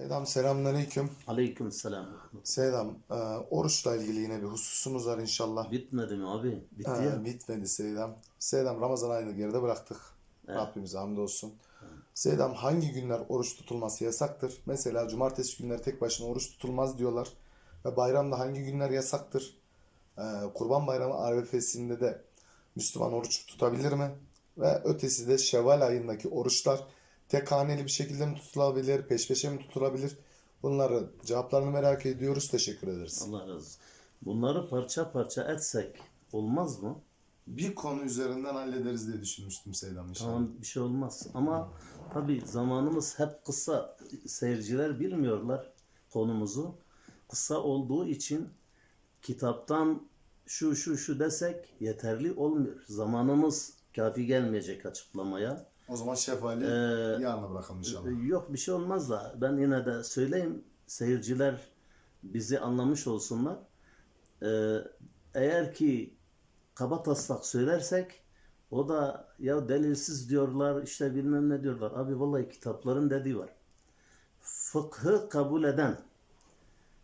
Selam, selamünaleyküm. Aleyküm selam. Selam, e, oruçla ilgili yine bir hususumuz var inşallah. Bitmedi mi abi? Bitti E, ya. bitmedi Selam. Selam, Ramazan ayını geride bıraktık. Evet. Rabbimize hamdolsun. Selam, hangi günler oruç tutulması yasaktır? Mesela cumartesi günleri tek başına oruç tutulmaz diyorlar. Ve bayramda hangi günler yasaktır? E, Kurban Bayramı arefesinde de Müslüman oruç tutabilir mi? Ve ötesi de Şevval ayındaki oruçlar tek haneli bir şekilde mi tutulabilir, peş peşe mi tutulabilir? Bunları cevaplarını merak ediyoruz. Teşekkür ederiz. Allah razı olsun. Bunları parça parça etsek olmaz mı? Bir konu üzerinden hallederiz diye düşünmüştüm Seydam inşallah. Tamam bir şey olmaz. Ama tabii zamanımız hep kısa. Seyirciler bilmiyorlar konumuzu. Kısa olduğu için kitaptan şu şu şu desek yeterli olmuyor. Zamanımız kafi gelmeyecek açıklamaya. O zaman şefali Ee, yarına bırakalım inşallah. Yok bir şey olmaz da ben yine de söyleyeyim seyirciler bizi anlamış olsunlar. Ee, eğer ki kaba taslak söylersek o da ya delilsiz diyorlar işte bilmem ne diyorlar. Abi vallahi kitapların dediği var. Fıkhı kabul eden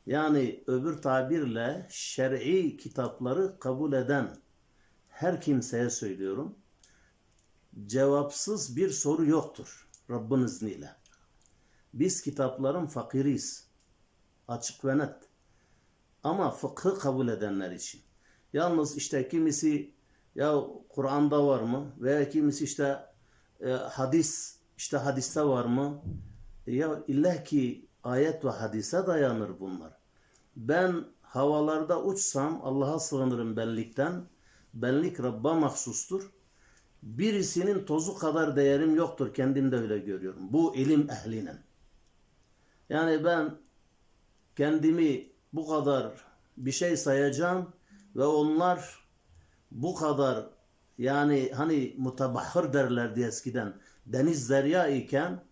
yani öbür tabirle şer'i kitapları kabul eden her kimseye söylüyorum cevapsız bir soru yoktur Rabbin izniyle. Biz kitapların fakiriyiz. Açık ve net. Ama fıkhı kabul edenler için. Yalnız işte kimisi ya Kur'an'da var mı? Veya kimisi işte e, hadis işte hadiste var mı? Ya illa ki ayet ve hadise dayanır bunlar. Ben havalarda uçsam Allah'a sığınırım benlikten. Benlik Rabb'a mahsustur. Birisinin tozu kadar değerim yoktur. Kendim de öyle görüyorum. Bu ilim ehlinin. Yani ben kendimi bu kadar bir şey sayacağım ve onlar bu kadar yani hani mutabahhır derlerdi eskiden deniz derya iken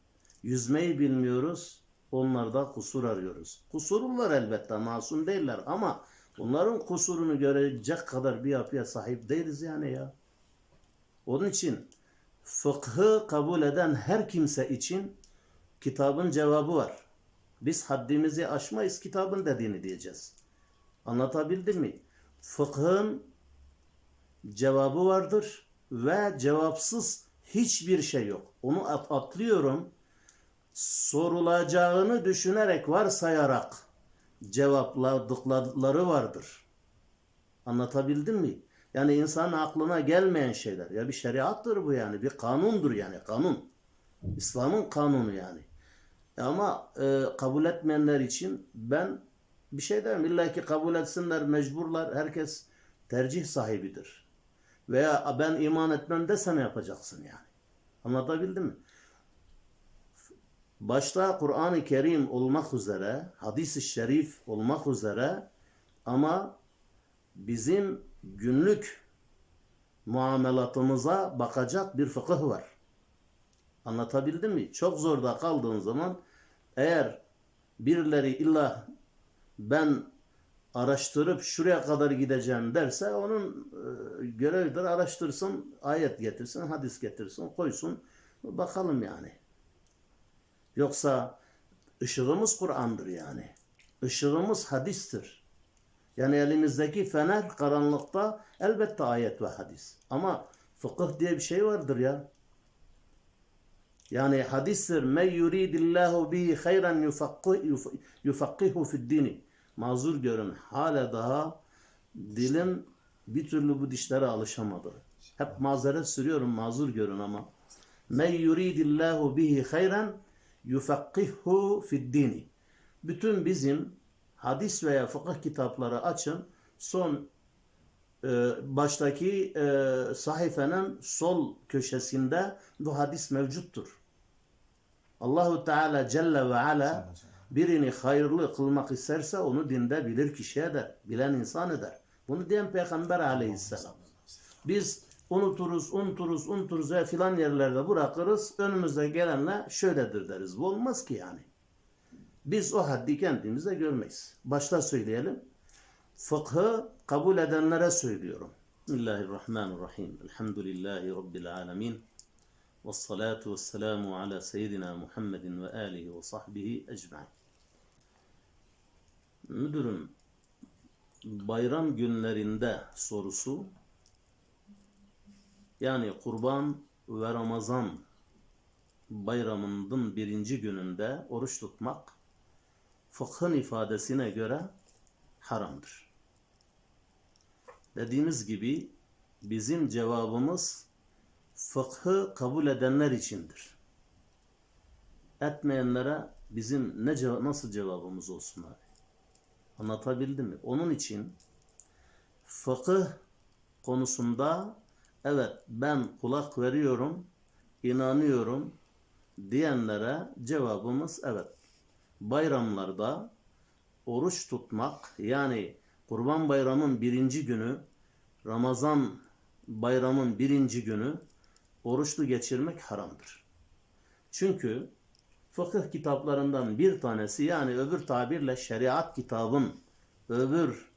yüzmeyi bilmiyoruz. Onlarda kusur arıyoruz. Kusurlular elbette masum değiller ama bunların kusurunu görecek kadar bir yapıya sahip değiliz yani ya. Onun için fıkhı kabul eden her kimse için kitabın cevabı var. Biz haddimizi aşmayız kitabın dediğini diyeceğiz. Anlatabildim mi? Fıkhın cevabı vardır ve cevapsız hiçbir şey yok. Onu at- atlıyorum. Sorulacağını düşünerek varsayarak cevapladıkları vardır. Anlatabildim mi? Yani insanın aklına gelmeyen şeyler. Ya bir şeriattır bu yani. Bir kanundur yani. Kanun. İslam'ın kanunu yani. Ama e, kabul etmeyenler için ben bir şey demem. İlla ki kabul etsinler, mecburlar. Herkes tercih sahibidir. Veya ben iman etmem desen yapacaksın yani. Anlatabildim mi? Başta Kur'an-ı Kerim olmak üzere, hadis-i şerif olmak üzere ama bizim günlük muamelatımıza bakacak bir fıkıh var. Anlatabildim mi? Çok zorda kaldığın zaman eğer birileri illa ben araştırıp şuraya kadar gideceğim derse onun e, görevidir araştırsın, ayet getirsin, hadis getirsin, koysun. Bakalım yani. Yoksa ışığımız Kur'an'dır yani. Işığımız hadistir. Yani elimizdeki fener karanlıkta elbette ayet ve hadis. Ama fıkıh diye bir şey vardır ya. Yani hadistir. Men yuridillahu bihi hayran yufakkih- yufakkihu fid dini. Mazur görün. Hala daha dilim bir türlü bu dişlere alışamadı. Hep mazeret sürüyorum mazur görün ama. Men yuridillahu bihi hayran yufakkihu fid dini. Bütün bizim hadis veya fıkıh kitapları açın. Son e, baştaki e, sayfanın sol köşesinde bu hadis mevcuttur. Allahu Teala Celle ve Ala birini hayırlı kılmak isterse onu dinde bilir kişi eder. Bilen insan eder. Bunu diyen Peygamber aleyhisselam. Biz unuturuz, unuturuz, unuturuz ve filan yerlerde bırakırız. Önümüze gelenle şöyledir deriz. Bu olmaz ki yani. Biz o haddi kendimizde görmeyiz. Başta söyleyelim. Fıkhı kabul edenlere söylüyorum. Bismillahirrahmanirrahim. Elhamdülillahi Rabbil alemin. Ve salatu ve selamu ala seyyidina Muhammedin ve alihi ve sahbihi ecma'in. Müdürüm, bayram günlerinde sorusu, yani kurban ve Ramazan bayramının birinci gününde oruç tutmak fıkhın ifadesine göre haramdır. Dediğimiz gibi bizim cevabımız fıkhı kabul edenler içindir. Etmeyenlere bizim ne ceva- nasıl cevabımız olsun abi? Anlatabildim mi? Onun için fıkıh konusunda evet ben kulak veriyorum, inanıyorum diyenlere cevabımız evet. Bayramlarda oruç tutmak yani Kurban Bayramı'nın birinci günü, Ramazan Bayramı'nın birinci günü oruçlu geçirmek haramdır. Çünkü fıkıh kitaplarından bir tanesi yani öbür tabirle şeriat kitabın öbür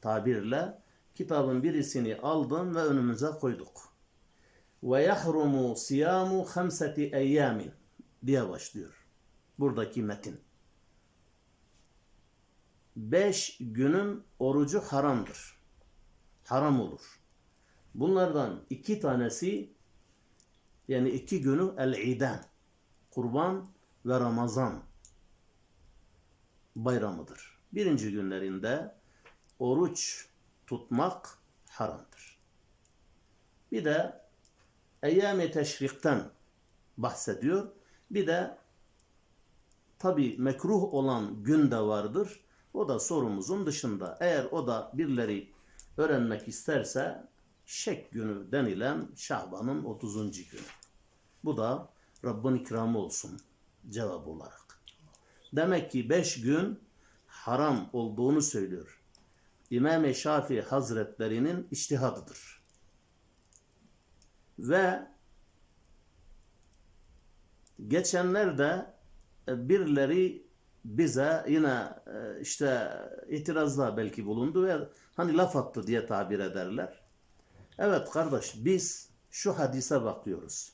tabirle kitabın birisini aldım ve önümüze koyduk. Ve yahrumu siyamu hamseti eyyamin diye başlıyor. Buradaki metin. Beş günün orucu haramdır. Haram olur. Bunlardan iki tanesi yani iki günü el-iden. Kurban ve Ramazan bayramıdır. Birinci günlerinde oruç tutmak haramdır. Bir de eyyam-ı teşrikten bahsediyor. Bir de tabi mekruh olan gün de vardır. O da sorumuzun dışında. Eğer o da birileri öğrenmek isterse şek günü denilen Şaban'ın 30. günü. Bu da Rabbin ikramı olsun cevap olarak. Demek ki beş gün haram olduğunu söylüyor. İmam-ı Şafii Hazretlerinin iştihadıdır. Ve geçenlerde birileri bize yine e, işte itirazda belki bulundu ve hani laf attı diye tabir ederler. Evet kardeş biz şu hadise bakıyoruz.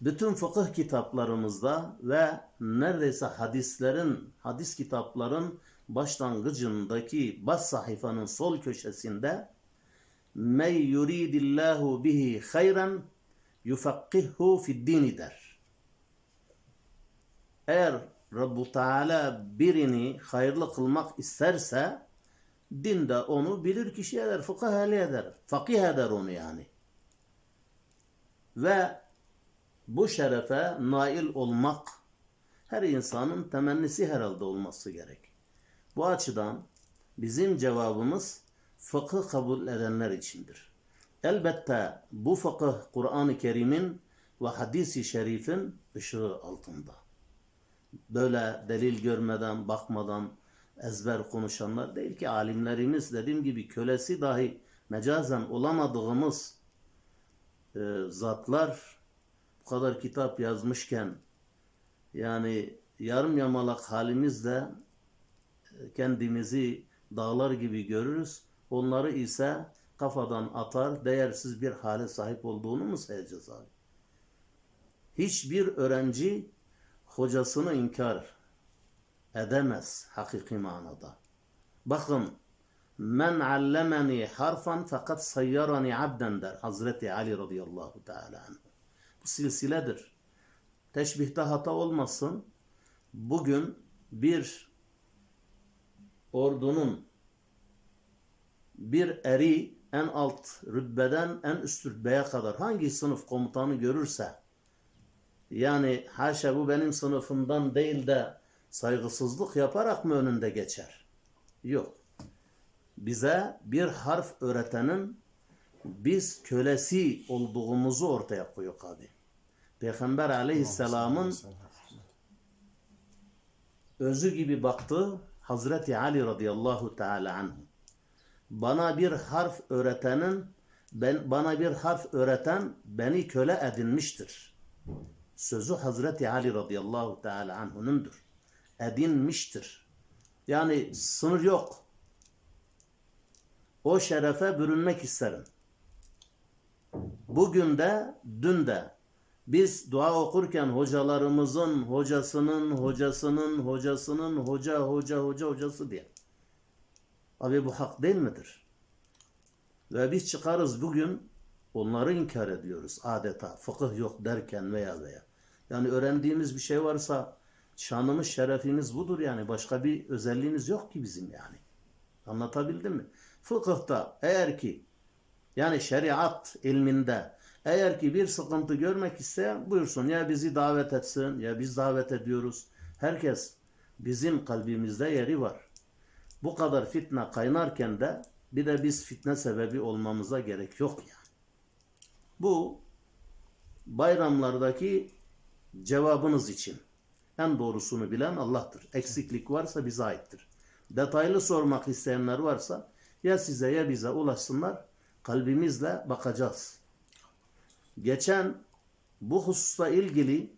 Bütün fıkıh kitaplarımızda ve neredeyse hadislerin, hadis kitapların başlangıcındaki baş sayfanın sol köşesinde "Men yuridillahu bihi hayran yufakkihu fid dini" der. Eğer Rabbu Teala birini hayırlı kılmak isterse dinde onu bilir kişi eder, fıkıh ehli eder, fakih eder onu yani. Ve bu şerefe nail olmak her insanın temennisi herhalde olması gerek. Bu açıdan bizim cevabımız fıkıh kabul edenler içindir. Elbette bu fıkıh Kur'an-ı Kerim'in ve hadisi şerifin ışığı altında. Böyle delil görmeden, bakmadan ezber konuşanlar değil ki alimlerimiz dediğim gibi kölesi dahi mecazen olamadığımız e, zatlar bu kadar kitap yazmışken yani yarım yamalak halimizle e, kendimizi dağlar gibi görürüz. Onları ise kafadan atar, değersiz bir hale sahip olduğunu mu sayacağız abi? Hiçbir öğrenci hocasını inkar edemez hakiki manada. Bakın men allemeni harfan fakat sayyarani abden der Hazreti Ali radıyallahu teala. Bu silsiledir. Teşbihte hata olmasın. Bugün bir ordunun bir eri en alt rütbeden en üst rütbeye kadar hangi sınıf komutanı görürse yani haşa bu benim sınıfımdan değil de saygısızlık yaparak mı önünde geçer? Yok. Bize bir harf öğretenin biz kölesi olduğumuzu ortaya koyuyor abi. Peygamber aleyhisselamın özü gibi baktı Hazreti Ali radıyallahu teala anhu. Bana bir harf öğretenin ben bana bir harf öğreten beni köle edinmiştir. Sözü Hazreti Ali radıyallahu teala anhu'nundur. Edinmiştir. Yani sınır yok. O şerefe bürünmek isterim. Bugün de dün de biz dua okurken hocalarımızın hocasının hocasının hocasının hoca hoca hoca hocası diye. Abi bu hak değil midir? Ve biz çıkarız bugün onları inkar ediyoruz adeta fıkıh yok derken veya veya. Yani öğrendiğimiz bir şey varsa şanımız şerefimiz budur yani başka bir özelliğimiz yok ki bizim yani. Anlatabildim mi? Fıkıhta eğer ki yani şeriat ilminde eğer ki bir sıkıntı görmek isteyen buyursun ya bizi davet etsin ya biz davet ediyoruz. Herkes bizim kalbimizde yeri var. Bu kadar fitne kaynarken de bir de biz fitne sebebi olmamıza gerek yok yani. Bu bayramlardaki cevabınız için. En doğrusunu bilen Allah'tır. Eksiklik varsa bize aittir. Detaylı sormak isteyenler varsa ya size ya bize ulaşsınlar. Kalbimizle bakacağız. Geçen bu hususta ilgili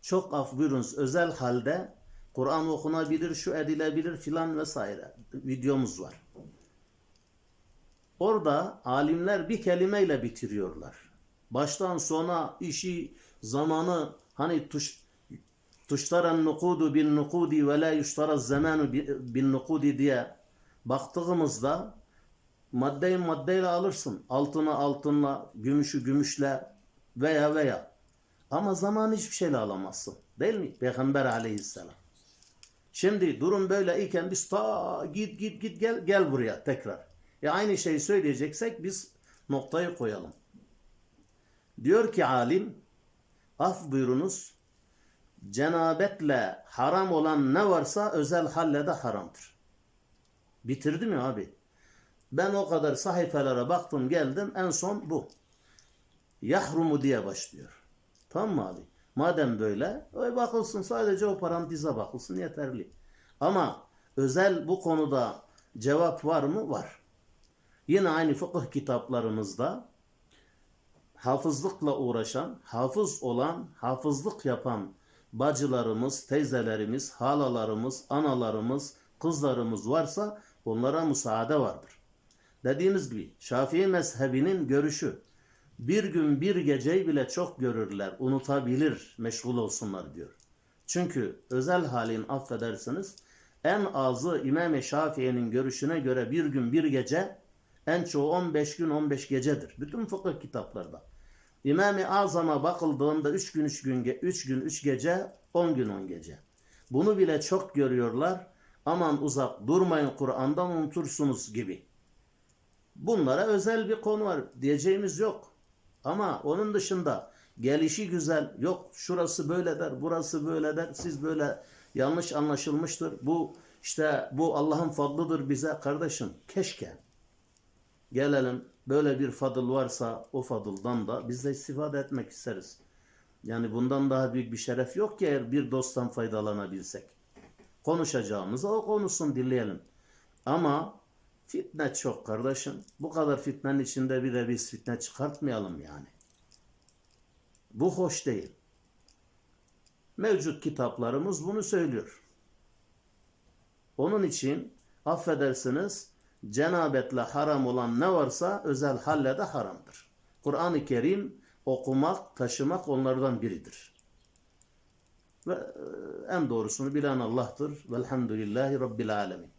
çok af buyurunuz özel halde Kur'an okunabilir, şu edilebilir filan vesaire videomuz var. Orada alimler bir kelimeyle bitiriyorlar. Baştan sona işi, zamanı hani tuş, tuştaran nukudu bin nukudi ve la yuştara zamanu bin nukudi diye baktığımızda maddeyi maddeyle alırsın. Altına altınla, gümüşü gümüşle veya veya. Ama zaman hiçbir şeyle alamazsın. Değil mi? Peygamber aleyhisselam. Şimdi durum böyle iken biz ta git git git gel gel buraya tekrar. Ya aynı şeyi söyleyeceksek biz noktayı koyalım. Diyor ki alim af buyurunuz cenabetle haram olan ne varsa özel halle de haramdır. Bitirdi mi abi? Ben o kadar sayfelere baktım geldim en son bu. Yahrumu diye başlıyor. Tamam mı abi? Madem böyle öyle bakılsın sadece o paranteze bakılsın yeterli. Ama özel bu konuda cevap var mı? Var. Yine aynı fıkıh kitaplarımızda hafızlıkla uğraşan, hafız olan, hafızlık yapan bacılarımız, teyzelerimiz, halalarımız, analarımız, kızlarımız varsa onlara müsaade vardır. Dediğimiz gibi Şafii mezhebinin görüşü bir gün bir geceyi bile çok görürler, unutabilir, meşgul olsunlar diyor. Çünkü özel halin affedersiniz en azı İmam-ı Şafii'nin görüşüne göre bir gün bir gece en çoğu 15 gün 15 gecedir. Bütün fıkıh kitaplarda. İmam-ı Azam'a bakıldığında 3 gün 3 gün 3 gün 3 gece 10 gün 10 gece. Bunu bile çok görüyorlar. Aman uzak durmayın Kur'an'dan unutursunuz gibi. Bunlara özel bir konu var. Diyeceğimiz yok. Ama onun dışında gelişi güzel. Yok şurası böyle der, burası böyle der. Siz böyle yanlış anlaşılmıştır. Bu işte bu Allah'ın fadlıdır bize kardeşim. Keşke gelelim böyle bir fadıl varsa o fadıldan da biz de istifade etmek isteriz. Yani bundan daha büyük bir şeref yok ki eğer bir dosttan faydalanabilsek. Konuşacağımıza o konuşsun dinleyelim. Ama fitne çok kardeşim. Bu kadar fitnenin içinde bir de biz fitne çıkartmayalım yani. Bu hoş değil. Mevcut kitaplarımız bunu söylüyor. Onun için affedersiniz cenabetle haram olan ne varsa özel halle de haramdır. Kur'an-ı Kerim okumak, taşımak onlardan biridir. Ve e, en doğrusunu bilen Allah'tır. Velhamdülillahi Rabbil Alemin.